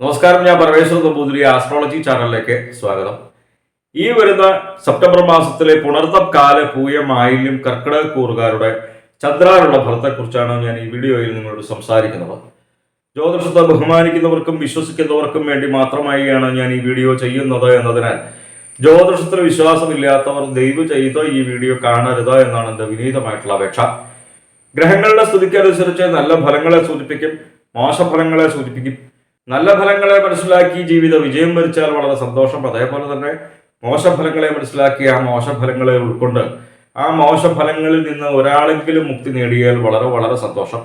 നമസ്കാരം ഞാൻ പരമേശ്വരൻ നമ്പൂതിരി ആസ്ട്രോളജി ചാനലിലേക്ക് സ്വാഗതം. ഈ വരുന്ന സെപ്റ്റംബർ മാസത്തിലെ പുണർത്തം കാല പൂയം ആയില്യം കർക്കിടക കൂറുകാരുടെ ചന്ദ്രാനുള്ള ഫലത്തെക്കുറിച്ചാണ് ഞാൻ ഈ വീഡിയോയിൽ നിങ്ങളോട് സംസാരിക്കുന്നത്. ജ്യോതിഷത്തെ ബഹുമാനിക്കുന്നവർക്കും വിശ്വസിക്കുന്നവർക്കും വേണ്ടി മാത്രമായാണ് ഞാൻ ഈ വീഡിയോ ചെയ്യുന്നത് എന്നതിനാൽ ജ്യോതിഷത്തിൽ വിശ്വാസമില്ലാത്തവർ ദയവ് ചെയ്ത് ഈ വീഡിയോ കാണരുത് എന്നാണ് എന്റെ വിനീതമായിട്ടുള്ള അപേക്ഷ. ഗ്രഹങ്ങളുടെ സ്ഥിതിക്കനുസരിച്ച് നല്ല ഫലങ്ങളെ സൂചിപ്പിക്കും മോശഫലങ്ങളെ സൂചിപ്പിക്കും. നല്ല ഫലങ്ങളെ മനസ്സിലാക്കി ജീവിത വിജയം വരിച്ചാൽ വളരെ സന്തോഷം. അതേപോലെ തന്നെ മോശഫലങ്ങളെ മനസ്സിലാക്കി ആ മോശഫലങ്ങളെ ഉൾക്കൊണ്ട് ആ മോശഫലങ്ങളിൽ നിന്ന് ഒരാളെങ്കിലും മുക്തി നേടിയാൽ വളരെ വളരെ സന്തോഷം.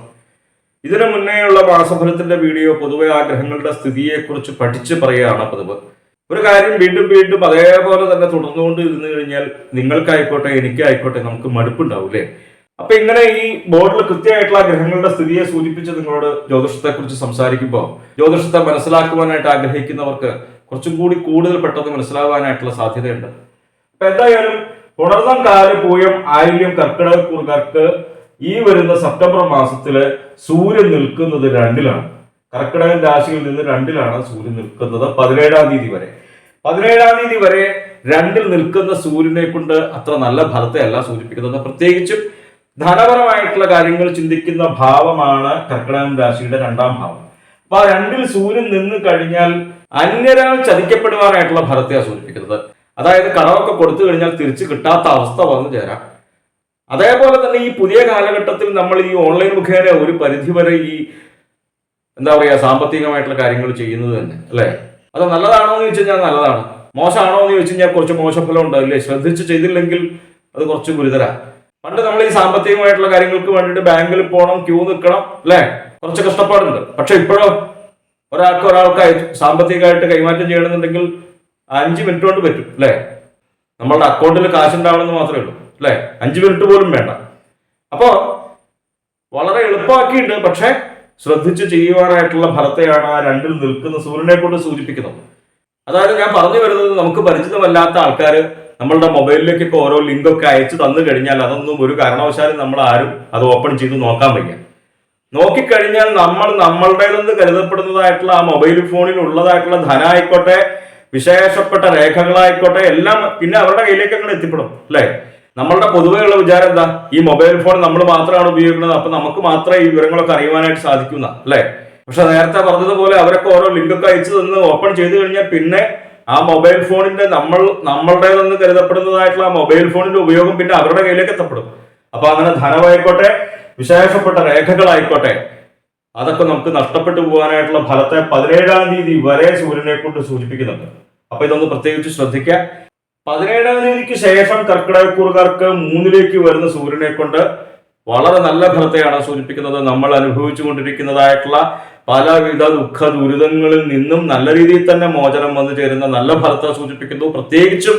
ഇതിനു മുന്നേയുള്ള മാസഫലത്തിന്റെ വീഡിയോ പൊതുവെ ആഗ്രഹങ്ങളുടെ ഗ്രഹങ്ങളുടെ സ്ഥിതിയെക്കുറിച്ച് പഠിച്ച് പറയുകയാണ് പതിവ്. ഒരു കാര്യം വീണ്ടും വീണ്ടും അതേപോലെ തന്നെ തുടർന്നുകൊണ്ട് ഇരുന്നു കഴിഞ്ഞാൽ നിങ്ങൾക്കായിക്കോട്ടെ എനിക്കായിക്കോട്ടെ നമുക്ക് മടുപ്പുണ്ടാവൂലേ അപ്പൊ ഇങ്ങനെ ഈ ബോർഡിൽ കൃത്യമായിട്ടുള്ള ഗ്രഹങ്ങളുടെ സ്ഥിതിയെ സൂചിപ്പിച്ച് നിങ്ങളോട് ജ്യോതിഷത്തെ കുറിച്ച് സംസാരിക്കുമ്പോൾ ജ്യോതിഷത്തെ മനസ്സിലാക്കുവാനായിട്ട് ആഗ്രഹിക്കുന്നവർക്ക് കുറച്ചും കൂടി കൂടുതൽ പെട്ടെന്ന് മനസ്സിലാവാനായിട്ടുള്ള സാധ്യതയുണ്ട്. അപ്പൊ എന്തായാലും പുണർന്നം കാൽ പൂയം ആയില്യം കർക്ക് ഈ വരുന്ന സെപ്റ്റംബർ മാസത്തിൽ സൂര്യൻ നിൽക്കുന്നത് രണ്ടിലാണ്. കർക്കിടകൻ രാശിയിൽ നിന്ന് രണ്ടിലാണ് സൂര്യൻ നിൽക്കുന്നത് പതിനേഴാം തീയതി വരെ. പതിനേഴാം തീയതി വരെ രണ്ടിൽ നിൽക്കുന്ന സൂര്യനെ കൊണ്ട് അത്ര നല്ല ഫലത്തെ അല്ല സൂചിപ്പിക്കുന്നത്. പ്രത്യേകിച്ചും ധനപരമായിട്ടുള്ള കാര്യങ്ങൾ ചിന്തിക്കുന്ന ഭാവമാണ് കർക്കിടകം രാശിയുടെ രണ്ടാം ഭാവം. അപ്പൊ ആ രണ്ടിൽ സൂര്യൻ നിന്ന് കഴിഞ്ഞാൽ അന്യരാൾ ചതിക്കപ്പെടുവാനായിട്ടുള്ള ഫലത്തെയാണ് സൂചിപ്പിക്കുന്നത്. അതായത് കടമൊക്കെ കൊടുത്തു കഴിഞ്ഞാൽ തിരിച്ചു കിട്ടാത്ത അവസ്ഥ വന്നു ചേരാം. അതേപോലെ തന്നെ ഈ പുതിയ കാലഘട്ടത്തിൽ നമ്മൾ ഈ ഓൺലൈൻ മുഖേന ഒരു പരിധി വരെ ഈ എന്താ പറയുക സാമ്പത്തികമായിട്ടുള്ള കാര്യങ്ങൾ ചെയ്യുന്നത് തന്നെ അല്ലേ? അത് നല്ലതാണോ എന്ന് ചോദിച്ചു കഴിഞ്ഞാൽ നല്ലതാണ്. മോശമാണോ എന്ന് ചോദിച്ചു കഴിഞ്ഞാൽ കുറച്ച് മോശഫലം ഉണ്ടാവില്ലേ? ശ്രദ്ധിച്ച് ചെയ്തില്ലെങ്കിൽ അത് കുറച്ച് ഗുരുതര. പണ്ട് നമ്മൾ ഈ സാമ്പത്തികമായിട്ടുള്ള കാര്യങ്ങൾക്ക് വേണ്ടിയിട്ട് ബാങ്കിൽ പോകണം ക്യൂ നിൽക്കണം അല്ലേ? കുറച്ച് കഷ്ടപ്പാടുണ്ട്. പക്ഷെ ഇപ്പോഴോ ഒരാൾക്ക് ഒരാൾക്ക് സാമ്പത്തികമായിട്ട് കൈമാറ്റം ചെയ്യണമെന്നുണ്ടെങ്കിൽ അഞ്ച് മിനിറ്റ് കൊണ്ട് പറ്റും അല്ലേ? നമ്മളുടെ അക്കൗണ്ടിൽ കാശ് ഉണ്ടാവണമെന്ന് മാത്രമേ ഉള്ളൂ അല്ലേ? അഞ്ച് മിനിറ്റ് പോലും വേണ്ട. അപ്പോ വളരെ എളുപ്പമാക്കിയിട്ടുണ്ട്. പക്ഷേ ശ്രദ്ധിച്ച് ചെയ്യുവാനായിട്ടുള്ള ഫലത്തെയാണ് ആ രണ്ടിൽ നിൽക്കുന്ന സൂര്യനെ കൊണ്ട് സൂചിപ്പിക്കുന്നത്. അതായത് ഞാൻ പറഞ്ഞു വരുന്നത് നമുക്ക് പരിചിതമല്ലാത്ത ആൾക്കാർ നമ്മളുടെ മൊബൈലിലേക്ക് ഇപ്പോൾ ഓരോ ലിങ്കൊക്കെ അയച്ചു തന്നു കഴിഞ്ഞാൽ അതൊന്നും ഒരു കാരണവശാലും നമ്മൾ ആരും അത് ഓപ്പൺ ചെയ്ത് നോക്കാൻ വയ്യ. നോക്കിക്കഴിഞ്ഞാൽ നമ്മൾ നമ്മളുടേതെന്ന് കരുതപ്പെടുന്നതായിട്ടുള്ള ആ മൊബൈൽ ഫോണിൽ ഉള്ളതായിട്ടുള്ള ധനമായിക്കോട്ടെ വിശേഷപ്പെട്ട രേഖകളായിക്കോട്ടെ എല്ലാം പിന്നെ അവരുടെ കയ്യിലേക്ക് അങ്ങനെ എത്തിപ്പെടും അല്ലേ? നമ്മളുടെ പൊതുവെയുള്ള വിചാരം എന്താ? ഈ മൊബൈൽ ഫോൺ നമ്മൾ മാത്രമാണ് ഉപയോഗിക്കുന്നത് അപ്പൊ നമുക്ക് മാത്രമേ ഈ വിവരങ്ങളൊക്കെ അറിയുവാനായിട്ട് സാധിക്കുന്ന അല്ലേ? പക്ഷെ നേരത്തെ പറഞ്ഞതുപോലെ അവരൊക്കെ ഓരോ ലിങ്കൊക്കെ അയച്ചു തന്ന് ഓപ്പൺ ചെയ്തു കഴിഞ്ഞാൽ പിന്നെ ആ മൊബൈൽ ഫോണിന്റെ നമ്മൾ നമ്മളുടേതെന്ന് കരുതപ്പെടുന്നതായിട്ടുള്ള ആ മൊബൈൽ ഫോണിന്റെ ഉപയോഗം പിന്നെ അവരുടെ കയ്യിലേക്ക് എത്തപ്പെടും. അപ്പൊ അങ്ങനെ ധനമായിക്കോട്ടെ വിശേഷപ്പെട്ട രേഖകളായിക്കോട്ടെ അതൊക്കെ നമുക്ക് നഷ്ടപ്പെട്ടു പോകാനായിട്ടുള്ള ഫലത്തെ പതിനേഴാം തീയതി വരെ സൂര്യനെ കൊണ്ട് സൂചിപ്പിക്കുന്നുണ്ട്. അപ്പൊ ഇതൊന്ന് പ്രത്യേകിച്ച് ശ്രദ്ധിക്കുക. പതിനേഴാം തീയതിക്ക് ശേഷം കർക്കിടകക്കൂറുകാർക്ക് മൂന്നിലേക്ക് വരുന്ന സൂര്യനെ കൊണ്ട് വളരെ നല്ല ഫലത്തെയാണ് സൂചിപ്പിക്കുന്നത്. നമ്മൾ അനുഭവിച്ചു കൊണ്ടിരിക്കുന്നതായിട്ടുള്ള പലവിധ ദുഃഖ ദുരിതങ്ങളിൽ നിന്നും നല്ല രീതിയിൽ തന്നെ മോചനം വന്നു ചേരുന്ന നല്ല ഫലത്തെ സൂചിപ്പിക്കുന്നു. പ്രത്യേകിച്ചും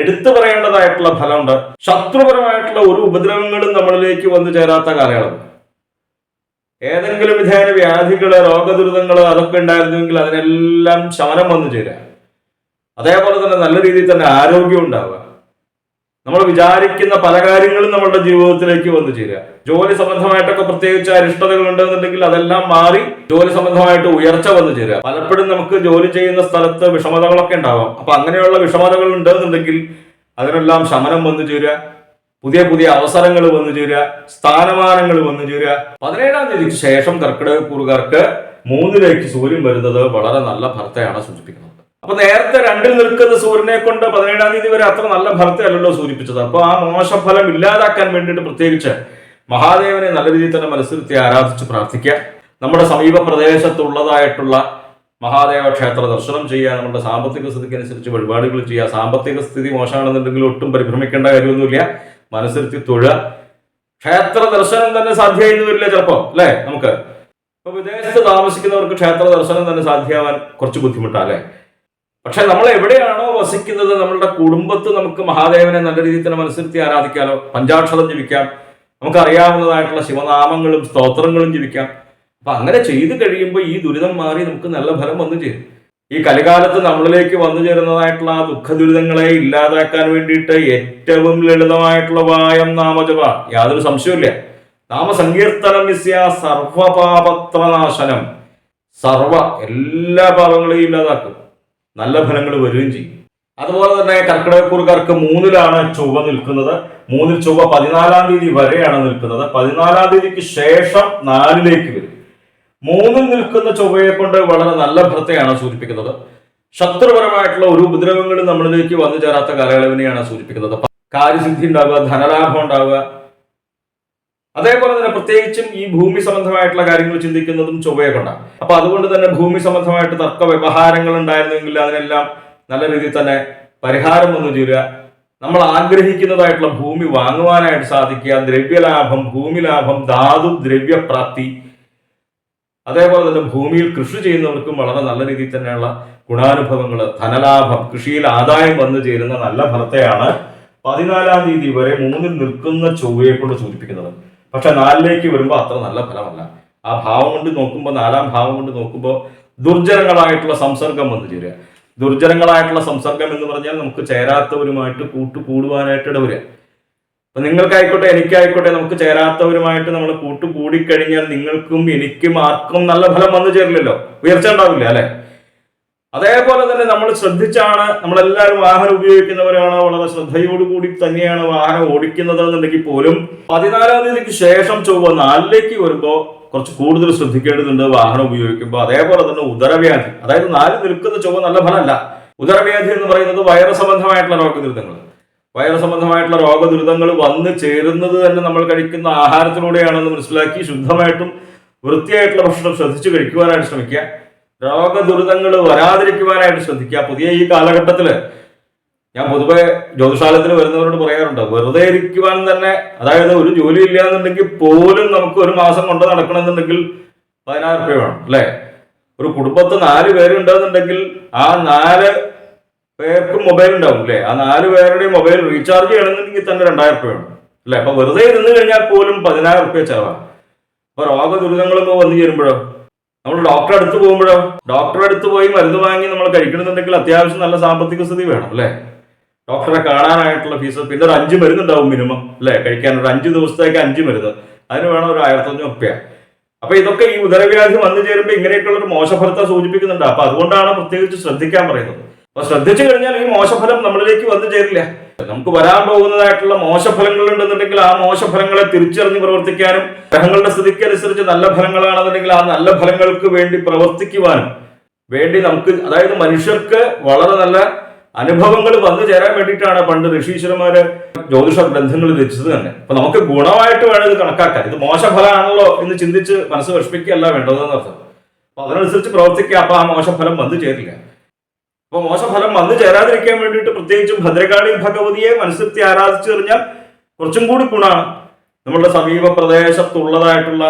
എടുത്തു പറയേണ്ടതായിട്ടുള്ള ഫലമുണ്ട്. ശത്രുപരമായിട്ടുള്ള ഒരു ഉപദ്രവങ്ങളും നമ്മളിലേക്ക് വന്നു ചേരാത്ത കാലയളവ്. ഏതെങ്കിലും വിധേന വ്യാധികൾ രോഗദുരിതങ്ങൾ അതൊക്കെ ഉണ്ടായിരുന്നുവെങ്കിൽ അതിനെല്ലാം ശമനം വന്നു ചേരുക. അതേപോലെ തന്നെ നല്ല രീതിയിൽ തന്നെ ആരോഗ്യം ഉണ്ടാവുക. നമ്മൾ വിചാരിക്കുന്ന പല കാര്യങ്ങളും നമ്മളുടെ ജീവിതത്തിലേക്ക് വന്നു ചേരുക. ജോലി സംബന്ധമായിട്ടൊക്കെ പ്രത്യേകിച്ച് അരിഷ്ടതകൾ ഉണ്ടെന്നുണ്ടെങ്കിൽ അതെല്ലാം മാറി ജോലി സംബന്ധമായിട്ട് ഉയർച്ച വന്നു ചേരുക. പലപ്പോഴും നമുക്ക് ജോലി ചെയ്യുന്ന സ്ഥലത്ത് വിഷമതകളൊക്കെ ഉണ്ടാവാം. അപ്പൊ അങ്ങനെയുള്ള വിഷമതകൾ ഉണ്ടെന്നുണ്ടെങ്കിൽ അതിനെല്ലാം ശമനം വന്നു ചേരുക. പുതിയ പുതിയ അവസരങ്ങൾ വന്നു ചേരുക. സ്ഥാനമാനങ്ങൾ വന്നു ചേരുക. പതിനേഴാം തീയതിക്ക് ശേഷം കർക്കിടക കൂറുകാർക്ക് മൂന്നിലേക്ക് സൂര്യൻ വരുന്നത് വളരെ നല്ല ഭർത്തയാണ് സൂചിപ്പിക്കുന്നത്. അപ്പൊ നേരത്തെ രണ്ടിൽ നിൽക്കുന്ന സൂര്യനെ കൊണ്ട് പതിനേഴാം തീയതി വരെ അത്ര നല്ല ഫലത്തെ അല്ലല്ലോ സൂചിപ്പിച്ചത്. അപ്പൊ ആ മോശഫലം ഇല്ലാതാക്കാൻ വേണ്ടിയിട്ട് പ്രത്യേകിച്ച് മഹാദേവനെ നല്ല രീതിയിൽ തന്നെ മനസ്സിരുത്തി ആരാധിച്ച് പ്രാർത്ഥിക്കുക. നമ്മുടെ സമീപ പ്രദേശത്തുള്ളതായിട്ടുള്ള മഹാദേവ ക്ഷേത്ര ദർശനം ചെയ്യുക നമ്മുടെ സാമ്പത്തിക സ്ഥിതിക്ക് അനുസരിച്ച് വഴിപാടുകൾ ചെയ്യുക. സാമ്പത്തിക സ്ഥിതി മോശമാണെന്നുണ്ടെങ്കിൽ ഒട്ടും പരിഭ്രമിക്കേണ്ട കാര്യമൊന്നുമില്ല. മനസ്സിരുത്തി തൊഴുക. ക്ഷേത്ര ദർശനം തന്നെ സാധ്യമായിരുന്നു വരില്ല ചിലപ്പോ അല്ലേ? നമുക്ക്. ഇപ്പൊ വിദേശത്ത് താമസിക്കുന്നവർക്ക് ക്ഷേത്ര ദർശനം തന്നെ സാധ്യമാവാൻ കുറച്ച് ബുദ്ധിമുട്ടാണ് അല്ലേ? പക്ഷെ നമ്മൾ എവിടെയാണോ വസിക്കുന്നത് നമ്മളുടെ കുടുംബത്ത് നമുക്ക് മഹാദേവനെ നല്ല രീതിയിൽ തന്നെ മനസ്സിരുത്തി ആരാധിക്കാലോ പഞ്ചാക്ഷരം ജപിക്കാം നമുക്കറിയാവുന്നതായിട്ടുള്ള ശിവനാമങ്ങളും സ്തോത്രങ്ങളും ജപിക്കാം അപ്പൊ അങ്ങനെ ചെയ്തു കഴിയുമ്പോൾ ഈ ദുരിതം മാറി നമുക്ക് നല്ല ഫലം വന്നു ചേരും. ഈ കലികാലത്ത് നമ്മളിലേക്ക് വന്നു ചേരുന്നതായിട്ടുള്ള ആ ദുഃഖ ദുരിതങ്ങളെ ഇല്ലാതാക്കാൻ വേണ്ടിയിട്ട് ഏറ്റവും ലളിതമായിട്ടുള്ള വായം നാമജപ. യാതൊരു സംശയമില്ല നാമസങ്കീർത്തനം മിസ്യ സർവപാപത്രനാശനം. സർവ എല്ലാ പാപങ്ങളെയും ഇല്ലാതാക്കും. നല്ല ഫലങ്ങൾ വരികയും ചെയ്യും. അതുപോലെ തന്നെ കർക്കിടകക്കൂറുകാർക്ക് മൂന്നിലാണ് ചൊവ്വ നിൽക്കുന്നത്. മൂന്നിൽ ചൊവ്വ പതിനാലാം തീയതി വരെയാണ് നിൽക്കുന്നത്. പതിനാലാം തീയതിക്ക് ശേഷം നാലിലേക്ക് വരും. മൂന്നിൽ നിൽക്കുന്ന ചൊവ്വയെ കൊണ്ട് വളരെ നല്ല ഭർത്തയാണ് സൂചിപ്പിക്കുന്നത്. ശത്രുപരമായിട്ടുള്ള ഒരു ഉപദ്രവങ്ങളും നമ്മളിലേക്ക് വന്നു ചേരാത്ത കാലയളവിനെയാണ് സൂചിപ്പിക്കുന്നത്. കാര്യസിദ്ധി ഉണ്ടാവുക ധനലാഭം ഉണ്ടാവുക അതേപോലെ തന്നെ പ്രത്യേകിച്ചും ഈ ഭൂമി സംബന്ധമായിട്ടുള്ള കാര്യങ്ങൾ ചിന്തിക്കുന്നതും ചൊവ്വയെ കൊണ്ടാണ് അപ്പൊ അതുകൊണ്ട് തന്നെ ഭൂമി സംബന്ധമായിട്ട് തർക്ക വ്യവഹാരങ്ങൾ ഉണ്ടായിരുന്നെങ്കിൽ അതിനെല്ലാം നല്ല രീതിയിൽ തന്നെ പരിഹാരം വന്നു ചേരുക. നമ്മൾ ആഗ്രഹിക്കുന്നതായിട്ടുള്ള ഭൂമി വാങ്ങുവാനായിട്ട് സാധിക്കുക. ദ്രവ്യലാഭം ഭൂമി ലാഭം ധാതു ദ്രവ്യപ്രാപ്തി. അതേപോലെ തന്നെ ഭൂമിയിൽ കൃഷി ചെയ്യുന്നവർക്കും വളരെ നല്ല രീതിയിൽ തന്നെയുള്ള ഗുണാനുഭവങ്ങൾ ധനലാഭം കൃഷിയിൽ ആദായം വന്നു ചേരുന്ന നല്ല ഫലത്തെയാണ് പതിനാലാം തീയതി വരെ മൂന്നിൽ നിൽക്കുന്ന ചൊവ്വയെ കൊണ്ട് സൂചിപ്പിക്കുന്നത്. പക്ഷെ നാലിലേക്ക് വരുമ്പോൾ അത്ര നല്ല ഫലമല്ല. ആ ഭാവം കൊണ്ട് നോക്കുമ്പോൾ നാലാം ഭാവം കൊണ്ട് നോക്കുമ്പോൾ ദുർജനങ്ങളായിട്ടുള്ള സംസർഗം വന്നു ചേരുക. ദുർജനങ്ങളായിട്ടുള്ള സംസർഗം എന്ന് പറഞ്ഞാൽ നമുക്ക് ചേരാത്തവരുമായിട്ട് കൂട്ടു കൂടുവാനായിട്ട് ഇടവരിക അപ്പൊ നിങ്ങൾക്കായിക്കോട്ടെ എനിക്കായിക്കോട്ടെ നമുക്ക് ചേരാത്തവരുമായിട്ട് നമ്മൾ കൂട്ടു കൂടിക്കഴിഞ്ഞാൽ നിങ്ങൾക്കും എനിക്കും ആർക്കും നല്ല ഫലം വന്നു ചേരില്ലല്ലോ. ഉയർച്ച ഉണ്ടാവില്ല അല്ലെ? അതേപോലെ തന്നെ നമ്മൾ ശ്രദ്ധിച്ചാണ് നമ്മളെല്ലാവരും വാഹനം ഉപയോഗിക്കുന്നവരാണ് വളരെ ശ്രദ്ധയോടുകൂടി തന്നെയാണ് വാഹനം ഓടിക്കുന്നത് എന്നുണ്ടെങ്കിൽ പോലും പതിനാലാം തീയതിക്ക് ശേഷം ചൊവ്വ നാലിലേക്ക് വരുമ്പോൾ കുറച്ച് കൂടുതൽ ശ്രദ്ധിക്കേണ്ടതുണ്ട് വാഹനം ഉപയോഗിക്കുമ്പോൾ അതേപോലെ തന്നെ ഉദരവ്യാധി. അതായത് നാല് നിൽക്കുന്ന ചൊവ്വ നല്ല ഫലമല്ല. ഉദരവ്യാധി എന്ന് പറയുന്നത് വൈറസ് സംബന്ധമായിട്ടുള്ള രോഗദുരിതങ്ങൾ. വൈറസ് സംബന്ധമായിട്ടുള്ള രോഗദുരിതങ്ങൾ വന്ന് ചേരുന്നത് തന്നെ നമ്മൾ കഴിക്കുന്ന ആഹാരത്തിലൂടെയാണെന്ന് മനസ്സിലാക്കി ശുദ്ധമായിട്ടും വൃത്തിയായിട്ടുള്ള ഭക്ഷണം ശ്രദ്ധിച്ചു കഴിക്കുവാനായിട്ട് ശ്രമിക്കുക. രോഗദുരിതങ്ങൾ വരാതിരിക്കുവാനായിട്ട് ശ്രദ്ധിക്കുക. പുതിയ ഈ കാലഘട്ടത്തിൽ ഞാൻ പൊതുവെ ജ്യോതിഷാലയത്തിൽ വരുന്നവരോട് പറയാറുണ്ട് വെറുതെ ഇരിക്കുവാൻ തന്നെ അതായത് ഒരു ജോലി ഇല്ല എന്നുണ്ടെങ്കിൽ പോലും നമുക്ക് ഒരു മാസം കൊണ്ട് നടക്കണമെന്നുണ്ടെങ്കിൽ പതിനായിരം രൂപ വേണം അല്ലേ? ഒരു കുടുംബത്ത് നാല് പേരുണ്ടെന്നുണ്ടെങ്കിൽ ആ നാല് പേർക്കും മൊബൈൽ ഉണ്ടാവും അല്ലേ? ആ നാല് പേരുടെയും മൊബൈൽ റീചാർജ് ചെയ്യണമെന്നുണ്ടെങ്കിൽ തന്നെ രണ്ടായിരം രൂപ വേണം അല്ലേ? അപ്പൊ വെറുതെ ഇരുന്ന് കഴിഞ്ഞാൽ പോലും പതിനായിരം രൂപ ചെലവാണ്. അപ്പൊ രോഗ ദുരിതങ്ങളൊക്കെ വന്നു ചേരുമ്പോഴോ? നമ്മൾ ഡോക്ടറെ അടുത്ത് പോകുമ്പോഴോ? ഡോക്ടറെ അടുത്ത് പോയി മരുന്ന് വാങ്ങി നമ്മൾ കഴിക്കണമെന്നുണ്ടെങ്കിൽ അത്യാവശ്യം നല്ല സാമ്പത്തിക സ്ഥിതി വേണം അല്ലേ? ഡോക്ടറെ കാണാനായിട്ടുള്ള ഫീസ് പിന്നെ ഒരു അഞ്ച് മരുന്ന് ഉണ്ടാവും മിനിമം അല്ലേ? കഴിക്കാൻ ഒരു അഞ്ച് ദിവസത്തേക്ക് അഞ്ച് മരുന്ന്. അതിന് വേണം ഒരു ആയിരത്തഞ്ഞൂറ് റുപ്യ അപ്പൊ ഇതൊക്കെ ഈ ഉദരവ്യാധി വന്നു ചേരുമ്പോൾ ഇങ്ങനെയൊക്കെയുള്ള ഒരു മോശഫലത്തെ സൂചിപ്പിക്കുന്നുണ്ട്. അപ്പൊ അതുകൊണ്ടാണ് പ്രത്യേകിച്ച് ശ്രദ്ധിക്കാൻ പറയുന്നത്. അപ്പൊ ശ്രദ്ധിച്ചു കഴിഞ്ഞാൽ ഈ മോശഫലം നമ്മളിലേക്ക് വന്നു ചേരില്ല. നമുക്ക് വരാൻ പോകുന്നതായിട്ടുള്ള മോശഫലങ്ങൾ ഉണ്ടെന്നുണ്ടെങ്കിൽ ആ മോശഫലങ്ങളെ തിരിച്ചറിഞ്ഞ് പ്രവർത്തിക്കാനും ഗ്രഹങ്ങളുടെ സ്ഥിതിക്ക് അനുസരിച്ച് നല്ല ഫലങ്ങളാണെന്നുണ്ടെങ്കിൽ ആ നല്ല ഫലങ്ങൾക്ക് വേണ്ടി പ്രവർത്തിക്കുവാനും വേണ്ടി നമുക്ക് അതായത് മനുഷ്യർക്ക് വളരെ നല്ല അനുഭവങ്ങൾ വന്നു ചേരാൻ വേണ്ടിയിട്ടാണ് പണ്ട് ഋഷീശ്വരന്മാര് ജ്യോതിഷ ഗ്രന്ഥങ്ങൾ രചിച്ചത് തന്നെ. അപ്പൊ നമുക്ക് ഗുണമായിട്ട് വേണം ഇത് കണക്കാക്കാൻ. ഇത് മോശഫലമാണല്ലോ എന്ന് ചിന്തിച്ച് മനസ്സ് വിഷമിക്കുകയല്ല വേണ്ടതെന്നർത്ഥം. അപ്പൊ അതിനനുസരിച്ച് പ്രവർത്തിക്കുക. അപ്പൊ ആ മോശഫലം വന്നു ചേരില്ല. അപ്പൊ മോശഫലം വന്നു ചേരാതിരിക്കാൻ വേണ്ടിയിട്ട് പ്രത്യേകിച്ചും ഭദ്രകാളി ഭഗവതിയെ മനസ്സിൽ ആരാധിച്ചു കഴിഞ്ഞാൽ കുറച്ചും കൂടി ഗുണമാണ്. നമ്മളുടെ സമീപ പ്രദേശത്തുള്ളതായിട്ടുള്ള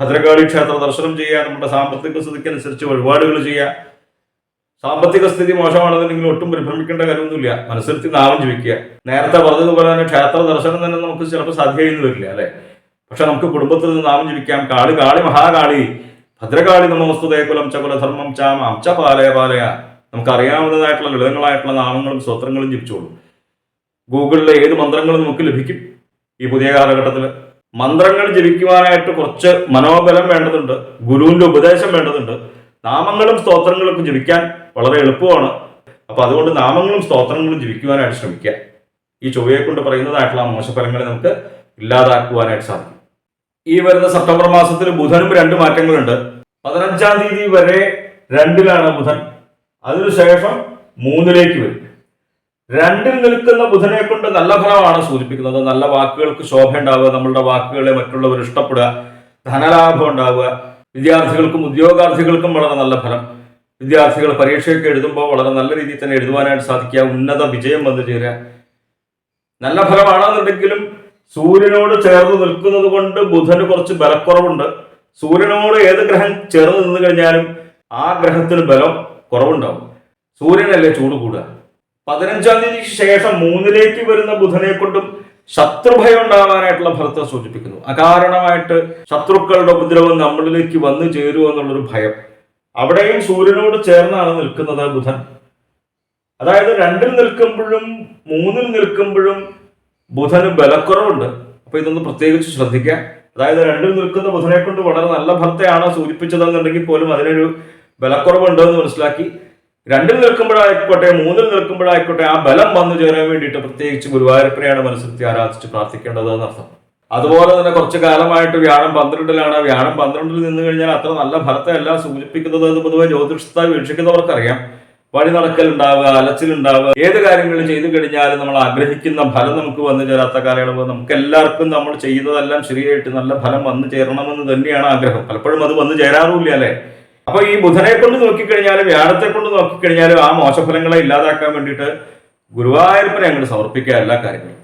ഭദ്രകാളി ക്ഷേത്ര ദർശനം ചെയ്യുക നമ്മുടെ സാമ്പത്തിക സ്ഥിതിക്കനുസരിച്ച് വഴിപാടുകൾ ചെയ്യുക. സാമ്പത്തിക സ്ഥിതി മോശമാണെന്നുണ്ടെങ്കിൽ ഒട്ടും പരിഭ്രമിക്കേണ്ട കാര്യമൊന്നുമില്ല. മനസ്സിലത്തി നാമം ജപിക്കുക. നേരത്തെ പറഞ്ഞതുപോലെ തന്നെ ക്ഷേത്ര ദർശനം തന്നെ നമുക്ക് ചിലപ്പോൾ സാധ്യമായിരുന്നു വരില്ല അല്ലെ? പക്ഷെ നമുക്ക് കുടുംബത്തിൽ നിന്ന് നാമം ജപിക്കാം. കാളി കാളി മഹാകാളി. ഭദ്രകാളി നമോസ്തുതേ കുലം ച കുലധർമ്മം ചാം അംച പാലയ പാലയ. നമുക്ക് അറിയാവുന്നതായിട്ടുള്ള ലളിതങ്ങളായിട്ടുള്ള നാമങ്ങളും സ്തോത്രങ്ങളും ജപിച്ചോളൂ. ഗൂഗിളിലെ ഏത് മന്ത്രങ്ങളും നമുക്ക് ലഭിക്കും. ഈ പുതിയ കാലഘട്ടത്തിൽ മന്ത്രങ്ങൾ ജപിക്കുവാനായിട്ട് കുറച്ച് മനോബലം വേണ്ടതുണ്ട് ഗുരുവിന്റെ ഉപദേശം വേണ്ടതുണ്ട്. നാമങ്ങളും സ്തോത്രങ്ങളും ഒക്കെ ജപിക്കാൻ വളരെ എളുപ്പമാണ്. അപ്പോൾ അതുകൊണ്ട് നാമങ്ങളും സ്തോത്രങ്ങളും ജപിക്കുവാനായിട്ട് ശ്രമിക്കുക. ഈ ചൊവ്വയെ കൊണ്ട് പറയുന്നതായിട്ടുള്ള മോശഫലങ്ങളെ നമുക്ക് ഇല്ലാതാക്കുവാനായിട്ട് സാധിക്കും. ഈ വരുന്ന സെപ്റ്റംബർ മാസത്തിൽ ബുധനും രണ്ട് മാറ്റങ്ങളുണ്ട്. പതിനഞ്ചാം തീയതി വരെ രണ്ടിലാണ് ബുധൻ. അതിനുശേഷം മൂന്നിലേക്ക് വരും. രണ്ടിൽ നിൽക്കുന്ന ബുധനെ കൊണ്ട് നല്ല ഫലമാണ് സൂചിപ്പിക്കുന്നത്. നല്ല വാക്കുകൾക്ക് ശോഭ ഉണ്ടാവുക നമ്മളുടെ വാക്കുകളെ മറ്റുള്ളവർ ഇഷ്ടപ്പെടുക ധനലാഭം ഉണ്ടാവുക. വിദ്യാർത്ഥികൾക്കും ഉദ്യോഗാർത്ഥികൾക്കും വളരെ നല്ല ഫലം. വിദ്യാർത്ഥികൾ പരീക്ഷയൊക്കെ എഴുതുമ്പോൾ വളരെ നല്ല രീതിയിൽ തന്നെ എഴുതുവാനായിട്ട് സാധിക്കുക. ഉന്നത വിജയം വന്നു ചേരുക. നല്ല ഫലമാണെന്നുണ്ടെങ്കിലും സൂര്യനോട് ചേർന്ന് നിൽക്കുന്നത് കൊണ്ട് ബുധന് കുറച്ച് ബലക്കുറവുണ്ട്. സൂര്യനോട് ഏത് ഗ്രഹം ചേർന്ന് നിന്ന് കഴിഞ്ഞാലും ആ ഗ്രഹത്തിന് ബലം കുറവുണ്ടാവും. സൂര്യനല്ലേ ചൂട് കൂടുക. പതിനഞ്ചാം തീയതിക്ക് ശേഷം മൂന്നിലേക്ക് വരുന്ന ബുധനെ കൊണ്ടും ശത്രുഭയം ഉണ്ടാവാനായിട്ടുള്ള ഭർത്ത സൂചിപ്പിക്കുന്നു. അകാരണമായിട്ട് ശത്രുക്കളുടെ ഉപദ്രവം നമ്മളിലേക്ക് വന്നു ചേരുമോ എന്നുള്ളൊരു ഭയം. അവിടെയും സൂര്യനോട് ചേർന്നാണ് നിൽക്കുന്നത് ബുധൻ. അതായത് രണ്ടിൽ നിൽക്കുമ്പോഴും മൂന്നിൽ നിൽക്കുമ്പോഴും ബുധന് ബലക്കുറവുണ്ട്. അപ്പൊ ഇതൊന്ന് പ്രത്യേകിച്ച് ശ്രദ്ധിക്കുക. അതായത് രണ്ടിൽ നിൽക്കുന്ന ബുധനെ കൊണ്ട് വളരെ നല്ല ഭർത്തയാണ് സൂചിപ്പിച്ചതെന്നുണ്ടെങ്കിൽ പോലും അതിനൊരു ബലക്കുറവുണ്ട് എന്ന് മനസ്സിലാക്കി. രണ്ടിൽ നിൽക്കുമ്പോഴായിക്കോട്ടെ മൂന്നിൽ നിൽക്കുമ്പോഴായിക്കോട്ടെ ആ ബലം വന്നു ചേരാൻ വേണ്ടിയിട്ട് പ്രത്യേകിച്ച് ഗുരുവായൂരപ്പനെയാണ് മനസ്സിലത്തി ആരാധിച്ച് പ്രാർത്ഥിക്കേണ്ടത് എന്നർത്ഥം. അതുപോലെ തന്നെ കുറച്ച് കാലമായിട്ട് വ്യാഴം പന്ത്രണ്ടിലാണ്. വ്യാഴം പന്ത്രണ്ടിൽ നിന്ന് കഴിഞ്ഞാൽ അത്ര നല്ല ഫലത്തെ അല്ല സൂചിപ്പിക്കുന്നത് എന്ന് പൊതുവെ ജ്യോതിഷത്തെ വീക്ഷിക്കുന്നവർക്കറിയാം. വഴി നടക്കൽ നടക്കലുണ്ടാവുക അലച്ചിലുണ്ടാവുക ഏത് കാര്യങ്ങൾ ചെയ്തു കഴിഞ്ഞാലും നമ്മൾ ആഗ്രഹിക്കുന്ന ഫലം നമുക്ക് വന്നു ചേരാത്ത കാലയളവ് നമുക്ക് എല്ലാവർക്കും നമ്മൾ ചെയ്തതെല്ലാം ശരിയായിട്ട് നല്ല ഫലം വന്നു ചേരണമെന്ന് തന്നെയാണ് ആഗ്രഹം. പലപ്പോഴും അത് വന്നു ചേരാറുമില്ല അല്ലേ? അപ്പൊ ഈ ബുധനെ കൊണ്ട് നോക്കിക്കഴിഞ്ഞാലും വ്യാഴത്തെ കൊണ്ട് നോക്കിക്കഴിഞ്ഞാലും ആ മോശഫലങ്ങളെ ഇല്ലാതാക്കാൻ വേണ്ടിയിട്ട് ഗുരുവായൂരപ്പനെ അങ്ങോട്ട് സമർപ്പിക്കുക എല്ലാ കാര്യങ്ങളും.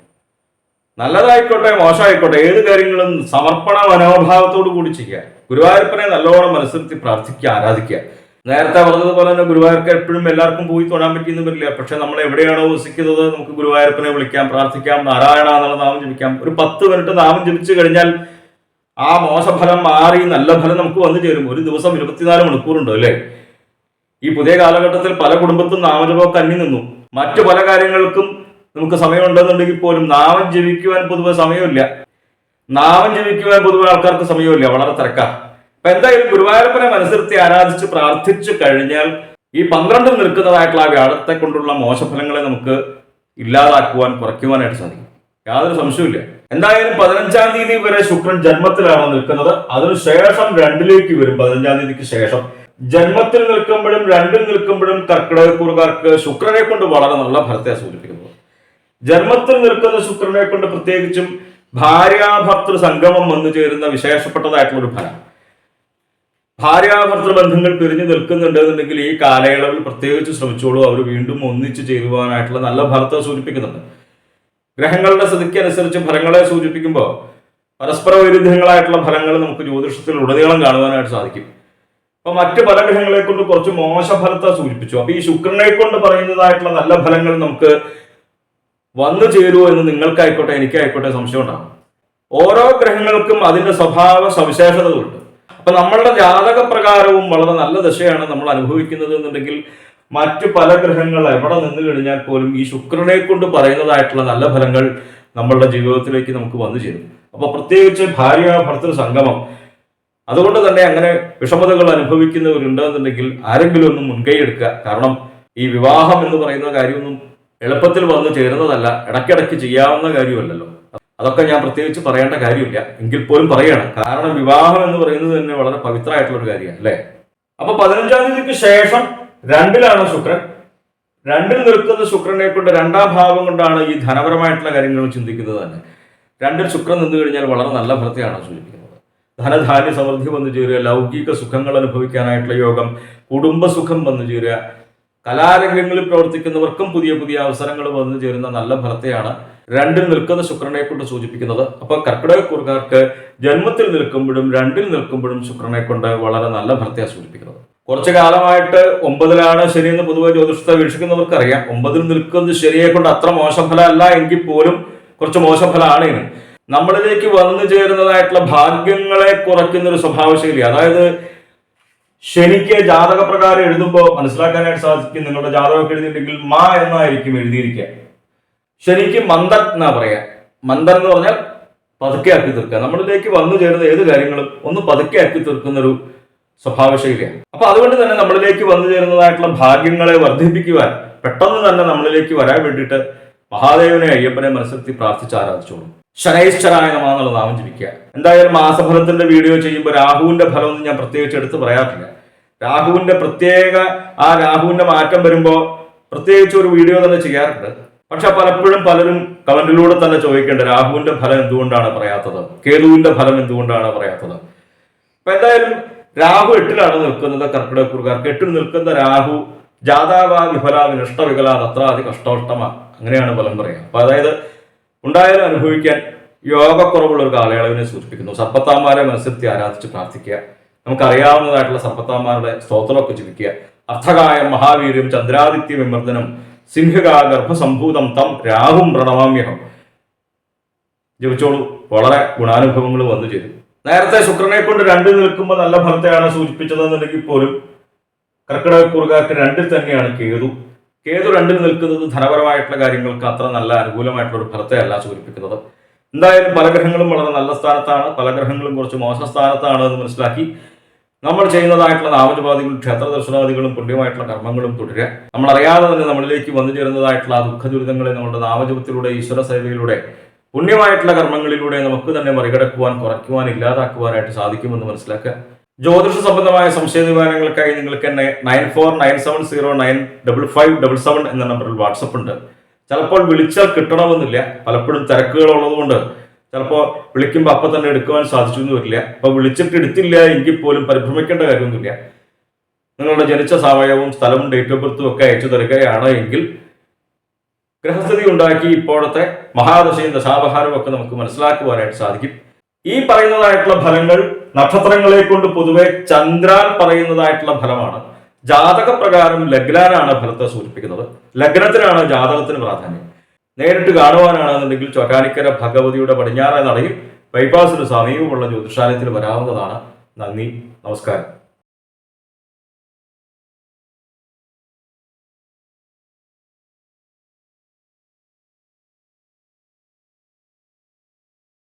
നല്ലതായിക്കോട്ടെ മോശമായിക്കോട്ടെ ഏത് കാര്യങ്ങളും സമർപ്പണ മനോഭാവത്തോടു കൂടി ചെയ്യുക. ഗുരുവായൂരപ്പനെ നല്ലോണം മനസ്സിരുത്തി പ്രാർത്ഥിക്കുക ആരാധിക്കുക. നേരത്തെ പറഞ്ഞതുപോലെ തന്നെ ഗുരുവായൂർക്ക് എപ്പോഴും എല്ലാവർക്കും പോയി തൊഴാൻ പറ്റിയെന്ന് വരില്ല. പക്ഷെ നമ്മൾ എവിടെയാണോ വസിക്കുന്നത് നമുക്ക് ഗുരുവായൂരപ്പനെ വിളിക്കാം പ്രാർത്ഥിക്കാം നാരായണ എന്നുള്ള നാമം ജപിക്കാം. ഒരു പത്ത് മിനിറ്റ് നാമം ജപിച്ചു കഴിഞ്ഞാൽ ആ മോശഫലം മാറി നല്ല ഫലം നമുക്ക് വന്നു ചേരും. ഒരു ദിവസം ഇരുപത്തിനാല് മണിക്കൂറുണ്ട് അല്ലേ? ഈ പുതിയ കാലഘട്ടത്തിൽ പല കുടുംബത്തും നാമജപം കന്നി നിന്നു. മറ്റു പല കാര്യങ്ങൾക്കും നമുക്ക് സമയമുണ്ടെന്നുണ്ടെങ്കിൽ പോലും നാമം ജപിക്കുവാൻ പൊതുവെ സമയമില്ല. നാമം ജപിക്കുവാൻ പൊതുവെ ആൾക്കാർക്ക് സമയമില്ല. വളരെ തിരക്ക. അപ്പൊ എന്തായാലും ഗുരുവായൂരപ്പനെ മനസ്സിർത്തി ആരാധിച്ച് പ്രാർത്ഥിച്ചു കഴിഞ്ഞാൽ ഈ പന്ത്രണ്ടിൽ നിൽക്കുന്നതായിട്ടുള്ള ആ വ്യാഴത്തെ കൊണ്ടുള്ള മോശഫലങ്ങളെ നമുക്ക് ഇല്ലാതാക്കുവാൻ കുറയ്ക്കുവാനായിട്ട് സാധിക്കും. യാതൊരു സംശയമില്ല എന്തായാലും പതിനഞ്ചാം തീയതി വരെ ശുക്രൻ ജന്മത്തിലാണ് നിൽക്കുന്നത്. അതിനുശേഷം രണ്ടിലേക്ക് വരും. പതിനഞ്ചാം തീയതിക്ക് ശേഷം ജന്മത്തിൽ നിൽക്കുമ്പോഴും രണ്ടിൽ നിൽക്കുമ്പോഴും കർക്കിടകക്കൂറുകാർക്ക് ശുക്രനെ കൊണ്ട് വളരെ നല്ല ഫലത്തെ സൂചിപ്പിക്കുന്നത് ജന്മത്തിൽ നിൽക്കുന്ന ശുക്രനെ കൊണ്ട് പ്രത്യേകിച്ചും ഭാര്യാഭർത്തൃ സംഗമം വന്നു ചേരുന്ന വിശേഷപ്പെട്ടതായിട്ടുള്ള ഒരു ഫലം. ഭാര്യാഭർത്തൃ ബന്ധങ്ങൾ പിരിഞ്ഞു നിൽക്കുന്നുണ്ടെന്നുണ്ടെങ്കിൽ ഈ കാലയളവിൽ പ്രത്യേകിച്ച് ശ്രമിച്ചോളൂ. അവർ വീണ്ടും ഒന്നിച്ചു ചേരുവാനായിട്ടുള്ള നല്ല ഫലത്തെ സൂചിപ്പിക്കുന്നുണ്ട്. ഗ്രഹങ്ങളുടെ സ്ഥിതിക്ക് അനുസരിച്ച് ഫലങ്ങളെ സൂചിപ്പിക്കുമ്പോൾ പരസ്പര വൈരുദ്ധ്യങ്ങളായിട്ടുള്ള ഫലങ്ങൾ നമുക്ക് ജ്യോതിഷത്തിൽ ഉടനീളം കാണുവാനായിട്ട് സാധിക്കും. അപ്പൊ മറ്റ് പല ഗ്രഹങ്ങളെ കൊണ്ട് കുറച്ച് മോശ ഫലത്തെ സൂചിപ്പിച്ചു. അപ്പൊ ഈ ശുക്രനെ കൊണ്ട് പറയുന്നതായിട്ടുള്ള നല്ല ഫലങ്ങൾ നമുക്ക് വന്നു ചേരുമോ എന്ന് നിങ്ങൾക്കായിക്കോട്ടെ എനിക്കായിക്കോട്ടെ സംശയം ഉണ്ടാകും. ഓരോ ഗ്രഹങ്ങൾക്കും അതിന്റെ സ്വഭാവ സവിശേഷതകളുണ്ട്. അപ്പൊ നമ്മളുടെ ജാതക പ്രകാരവും വളരെ നല്ല ദശയാണ് നമ്മൾ അനുഭവിക്കുന്നത് എന്നുണ്ടെങ്കിൽ മറ്റു പല ഗ്രഹങ്ങൾ എവിടെ നിന്ന് കഴിഞ്ഞാൽ പോലും ഈ ശുക്രനെ കൊണ്ട് പറയുന്നതായിട്ടുള്ള നല്ല ഫലങ്ങൾ നമ്മളുടെ ജീവിതത്തിലേക്ക് നമുക്ക് വന്നു ചേരും. അപ്പൊ പ്രത്യേകിച്ച് ഭാര്യ ഭർത്തൃ സംഗമം. അതുകൊണ്ട് തന്നെ അങ്ങനെ വിഷമതകൾ അനുഭവിക്കുന്നവരുണ്ടെന്നുണ്ടെങ്കിൽ ആരെങ്കിലും ഒന്ന് മുൻകൈ എടുക്കുക. കാരണം ഈ വിവാഹം എന്ന് പറയുന്ന കാര്യമൊന്നും എളുപ്പത്തിൽ വന്നു ചേരുന്നതല്ല. ഇടയ്ക്കിടയ്ക്ക് ചെയ്യാവുന്ന കാര്യമല്ലല്ലോ. അതൊക്കെ ഞാൻ പ്രത്യേകിച്ച് പറയേണ്ട കാര്യമില്ല. എങ്കിൽ പോലും പറയണം. കാരണം വിവാഹം എന്ന് പറയുന്നത് തന്നെ വളരെ പവിത്രമായിട്ടുള്ള ഒരു കാര്യമാണ് അല്ലേ? അപ്പൊ പതിനഞ്ചാം തീയതിക്ക് ശേഷം രണ്ടിലാണ് ശുക്രൻ. രണ്ടിൽ നിൽക്കുന്ന ശുക്രനെ കൊണ്ട് രണ്ടാം ഭാവം കൊണ്ടാണ് ഈ ധനപരമായിട്ടുള്ള കാര്യങ്ങൾ ചിന്തിക്കുന്നത് തന്നെ. രണ്ടിൽ ശുക്രൻ നിന്ന് കഴിഞ്ഞാൽ വളരെ നല്ല ഫലത്തെയാണ് സൂചിപ്പിക്കുന്നത്. ധനധാന്യ സമൃദ്ധി വന്നു ചേരുക ലൗകിക സുഖങ്ങൾ അനുഭവിക്കാനായിട്ടുള്ള യോഗം കുടുംബസുഖം വന്നു ചേരുക കലാരംഗങ്ങളിൽ പ്രവർത്തിക്കുന്നവർക്കും പുതിയ പുതിയ അവസരങ്ങൾ വന്നു ചേരുന്ന നല്ല ഫലത്തെയാണ് രണ്ടിൽ നിൽക്കുന്ന ശുക്രനെ കൊണ്ട് സൂചിപ്പിക്കുന്നത്. അപ്പൊ കർക്കിടകക്കുറുകാർക്ക് ജന്മത്തിൽ നിൽക്കുമ്പോഴും രണ്ടിൽ നിൽക്കുമ്പോഴും ശുക്രനെ കൊണ്ട് വളരെ നല്ല ഫലത്തെയാണ് സൂചിപ്പിക്കുന്നത്. കുറച്ചു കാലമായിട്ട് ഒമ്പതിലാണ് ശരിയെന്ന് പൊതുവെ ജ്യോതിഷത്തെ വീക്ഷിക്കുന്നവർക്ക് അറിയാം ഒമ്പതിൽ നിൽക്കുന്നത് ശരിയെ കൊണ്ട് അത്ര മോശം ഫലമല്ല എങ്കിൽ പോലും കുറച്ച് മോശം ഫലമാണ് ഇന്ന് നമ്മളിലേക്ക് വന്നു ചേരുന്നതായിട്ടുള്ള ഭാഗ്യങ്ങളെ കുറയ്ക്കുന്ന ഒരു സ്വഭാവശൈലി. അതായത് ശനിക്ക് ജാതക പ്രകാരം എഴുതുമ്പോൾ മനസ്സിലാക്കാനായിട്ട് സാധിക്കും നിങ്ങളുടെ ജാതകമൊക്കെ എഴുതിയിട്ടുണ്ടെങ്കിൽ മാ എന്നായിരിക്കും എഴുതിയിരിക്കുക. ശനിക്ക് മന്ദൻ എന്നാ പറയാ മന്ദൻ എന്ന് പറഞ്ഞാൽ പതുക്കെ ആക്കി തീർക്കുക. നമ്മളിലേക്ക് വന്നു ചേരുന്ന ഏത് കാര്യങ്ങളും ഒന്ന് പതുക്കെ ആക്കി തീർക്കുന്ന ഒരു സ്വഭാവശൈലിയാണ്. അപ്പൊ അതുകൊണ്ട് തന്നെ നമ്മളിലേക്ക് വന്നു ചേരുന്നതായിട്ടുള്ള ഭാഗ്യങ്ങളെ വർദ്ധിപ്പിക്കുവാൻ പെട്ടെന്ന് തന്നെ നമ്മളിലേക്ക് വരാൻ വേണ്ടിയിട്ട് മഹാദേവനെ അയ്യപ്പനെ മനസ്സിലെത്തി പ്രാർത്ഥിച്ച് ആരാധിച്ചോളൂ. ശനൈശ്വരായ നമാന്നുള്ള നാമം ജപിക്കുക. എന്തായാലും മാസഫലത്തിന്റെ വീഡിയോ ചെയ്യുമ്പോൾ രാഹുവിന്റെ ഫലമൊന്നും ഞാൻ പ്രത്യേകിച്ച് എടുത്ത് പറയാറില്ല. രാഹുവിന്റെ പ്രത്യേക ആ രാഹുവിന്റെ മാറ്റം വരുമ്പോൾ പ്രത്യേകിച്ച് ഒരു വീഡിയോ തന്നെ ചെയ്യാറുണ്ട്. പക്ഷെ പലപ്പോഴും പലരും കമന്റിലൂടെ തന്നെ ചോദിക്കേണ്ട രാഹുവിന്റെ ഫലം എന്തുകൊണ്ടാണ് പറയാത്തത്? കേതുവിന്റെ ഫലം എന്തുകൊണ്ടാണ് പറയാത്തത്? അപ്പൊ എന്തായാലും രാഹു എട്ടിലാണ് നിൽക്കുന്നത് കർക്കിടകക്കുറുകാർക്ക് എട്ടിൽ നിൽക്കുന്ന രാഹു ജാതാവാ വിഫല വിനഷ്ടവികല അത്രാതി കഷ്ടോഷ്ടമ. അങ്ങനെയാണ് ഫലം പറയുക. അപ്പൊ അതായത് ഉണ്ടായാലും അനുഭവിക്കാൻ യോഗക്കുറവുള്ള ഒരു കാലയളവിനെ സൂചിപ്പിക്കുന്നു. സർപ്പത്താന്മാരെ മനസ്സിലത്തി ആരാധിച്ച് പ്രാർത്ഥിക്കുക. നമുക്കറിയാവുന്നതായിട്ടുള്ള സർപ്പത്താന്മാരുടെ സ്തോത്രമൊക്കെ ജപിക്കുക. അർത്ഥകായം മഹാവീര്യം ചന്ദ്രാദിത്യ വിമർദ്ദനം സിംഹകാ ഗർഭസംഭൂതം തം രാഹും പ്രണമാമ്യഹം ജപിച്ചോളൂ. വളരെ ഗുണാനുഭവങ്ങൾ വന്നു ചേരും. നേരത്തെ ശുക്രനെ കൊണ്ട് രണ്ടിൽ നിൽക്കുമ്പോൾ നല്ല ഫലത്തെയാണ് സൂചിപ്പിച്ചതെന്നുണ്ടെങ്കിൽ പോലും കർക്കിടകക്കുറുകാർക്ക് രണ്ടിൽ തന്നെയാണ് കേതു. കേതു രണ്ടിൽ നിൽക്കുന്നത് ധനപരമായിട്ടുള്ള കാര്യങ്ങൾക്ക് അത്ര നല്ല അനുകൂലമായിട്ടുള്ള ഒരു ഫലത്തെയല്ല സൂചിപ്പിക്കുന്നത്. എന്തായാലും പല ഗ്രഹങ്ങളും വളരെ നല്ല സ്ഥാനത്താണ് പല ഗ്രഹങ്ങളും കുറച്ച് മോശം സ്ഥാനത്താണ് എന്ന് മനസ്സിലാക്കി നമ്മൾ ചെയ്യുന്നതായിട്ടുള്ള നാമജപാദികളും ക്ഷേത്ര ദർശനാദികളും പുണ്യമായിട്ടുള്ള കർമ്മങ്ങളും തുടരുക. നമ്മൾ അറിയാതെ തന്നെ നമ്മളിലേക്ക് വന്നു ചേരുന്നതായിട്ടുള്ള ആ ദുഃഖ ദുരിതങ്ങളെ നമ്മുടെ നാമജപത്തിലൂടെ ഈശ്വര സേവയിലൂടെ പുണ്യമായിട്ടുള്ള കർമ്മങ്ങളിലൂടെ നമുക്ക് തന്നെ മറികടക്കുവാൻ കുറയ്ക്കുവാൻ ഇല്ലാതാക്കുവാനായിട്ട് സാധിക്കുമെന്ന് മനസ്സിലാക്കുക. ജ്യോതിഷ സംബന്ധമായ സംശയ നിവാരണങ്ങൾക്കായി നിങ്ങൾക്ക് എന്നെ nine four nine seven zero nine double five double seven എന്ന നമ്പറിൽ വാട്സപ്പ് ഉണ്ട്. ചിലപ്പോൾ വിളിച്ചാൽ കിട്ടണമെന്നില്ല. പലപ്പോഴും തിരക്കുകൾ ഉള്ളതുകൊണ്ട് ചിലപ്പോൾ വിളിക്കുമ്പോൾ അപ്പം തന്നെ എടുക്കുവാൻ സാധിച്ചു എന്ന് വരില്ല. അപ്പോൾ വിളിച്ചിട്ട് എടുത്തില്ല എങ്കിൽ പോലും പരിഭ്രമിക്കേണ്ട കാര്യമൊന്നുമില്ല. നിങ്ങളുടെ ജനിച്ച സമയവും സ്ഥലവും ഡേറ്റ് ഓഫ് ബർത്തും ഒക്കെ അയച്ചു തരികയാണ് എങ്കിൽ ഗ്രഹസ്ഥിതി ഉണ്ടാക്കി ഇപ്പോഴത്തെ മഹാദശയും ദശാപഹാരവും ഒക്കെ നമുക്ക് മനസ്സിലാക്കുവാനായിട്ട് സാധിക്കും. ഈ പറയുന്നതായിട്ടുള്ള ഫലങ്ങൾ നക്ഷത്രങ്ങളെ കൊണ്ട് പൊതുവെ ചന്ദ്രാൻ പറയുന്നതായിട്ടുള്ള ഫലമാണ്. ജാതക പ്രകാരം ലഗ്നാനാണ് ഫലത്തെ സൂചിപ്പിക്കുന്നത്. ലഗ്നത്തിനാണ് ജാതകത്തിന് പ്രാധാന്യം. നേരിട്ട് കാണുവാനാണെന്നുണ്ടെങ്കിൽ ചൊറ്റാനിക്കര ഭഗവതിയുടെ പടിഞ്ഞാറെ നടയിൽ ബൈപ്പാസിന് സമീപമുള്ള ജ്യോതിഷാലയത്തിൽ വരാവുന്നതാണ്. നന്ദി നമസ്കാരം.